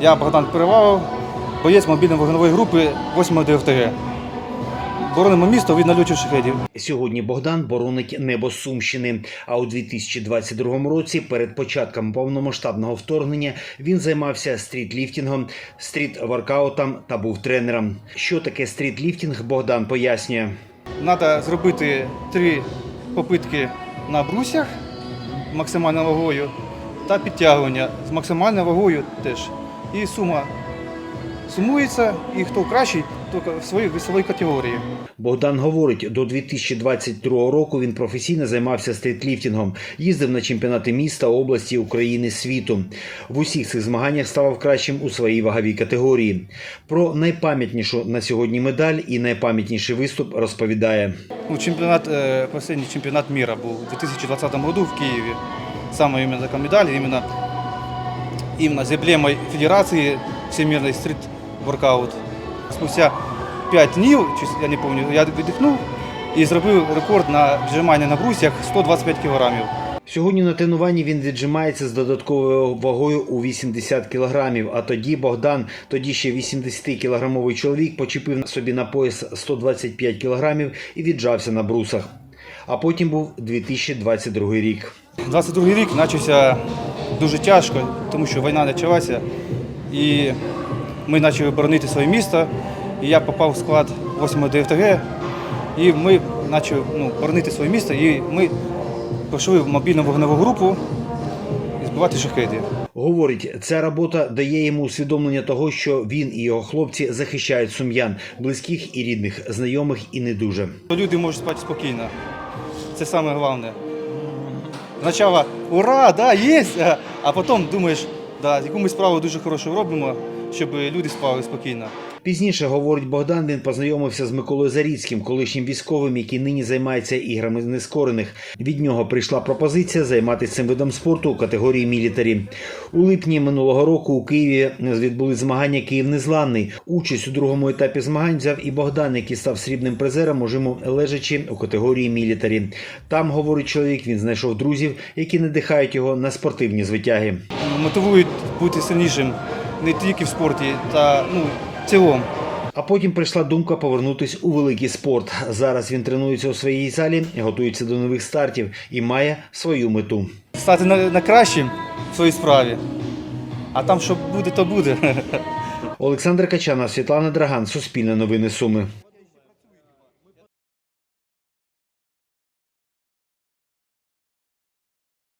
Я Богдан Перевалов, боєць мобільно-вогневої групи 8 ДФТГ. Боронимо місто від нальотів шахедів. Сьогодні Богдан боронить небо Сумщини. А у 2022 році, перед початком повномасштабного вторгнення, він займався стрітліфтингом, стріт-воркаутом та був тренером. Що таке стрітліфтинг, Богдан пояснює. Треба зробити три попитки на брусях максимальною вагою та підтягування з максимальною вагою теж. І сума сумується, і хто кращий, то в своїй весовій категорії. Богдан говорить, до 2022 року він професійно займався стрітліфтингом, їздив на чемпіонати міста, області, України, світу. В усіх цих змаганнях ставав кращим у своїй ваговій категорії. Про найпам'ятнішу на сьогодні медаль і найпам'ятніший виступ розповідає. Ну, чемпионат, э, последний чемпионат мира был в 2020 году в Киеве. Самая именно такая медаль, именно, именно с эмблемой Федерации Всемирной стрит-воркаут. Спустя 5 днів, я не пам'ятаю, я віддихнув і зробив рекорд на віджимання на брусьях 125 кілограмів. Сьогодні на тренуванні він віджимається з додатковою вагою у 80 кілограмів. А тоді Богдан, тоді ще 80-кілограмовий чоловік, почепив собі на пояс 125 кілограмів і віджався на брусах. А потім був 2022 рік. 22 рік почався дуже тяжко, тому що війна почалася. І ми почали боронити своє місто. І я попав в склад 8 ДФТГ. І ми почали ну, боронити своє місто. І ми пішли в мобільну вогневу групу і збивати шахеди. Говорить, ця робота дає йому усвідомлення того, що він і його хлопці захищають сум'ян, близьких і рідних, знайомих і не дуже. Люди можуть спати спокійно. Це саме головне. Спочатку ура, да, є, а- потім думаєш, да, яку ми справу дуже хорошу робимо, щоб люди спали спокійно. Пізніше, говорить Богдан, він познайомився з Миколою Заріцьким, колишнім військовим, який нині займається іграми нескорених. Від нього прийшла пропозиція займатися цим видом спорту у категорії мілітарі. У липні минулого року у Києві відбулись змагання Київ незламний. Участь у другому етапі змагань взяв і Богдан, який став срібним призером у жиму лежачі у категорії мілітарі. Там, говорить чоловік, він знайшов друзів, які надихають його на спортивні звитяги. мотивують бути сильнішим не тільки в спорті, та ну, в цілому. А потім прийшла думка повернутись у великий спорт. Зараз він тренується у своїй залі, готується до нових стартів і має свою мету. Стати на, на кращим в своїй справі. А там що буде, то буде. Олександр Качанов, Світлана Драган, Суспільне новини Суми.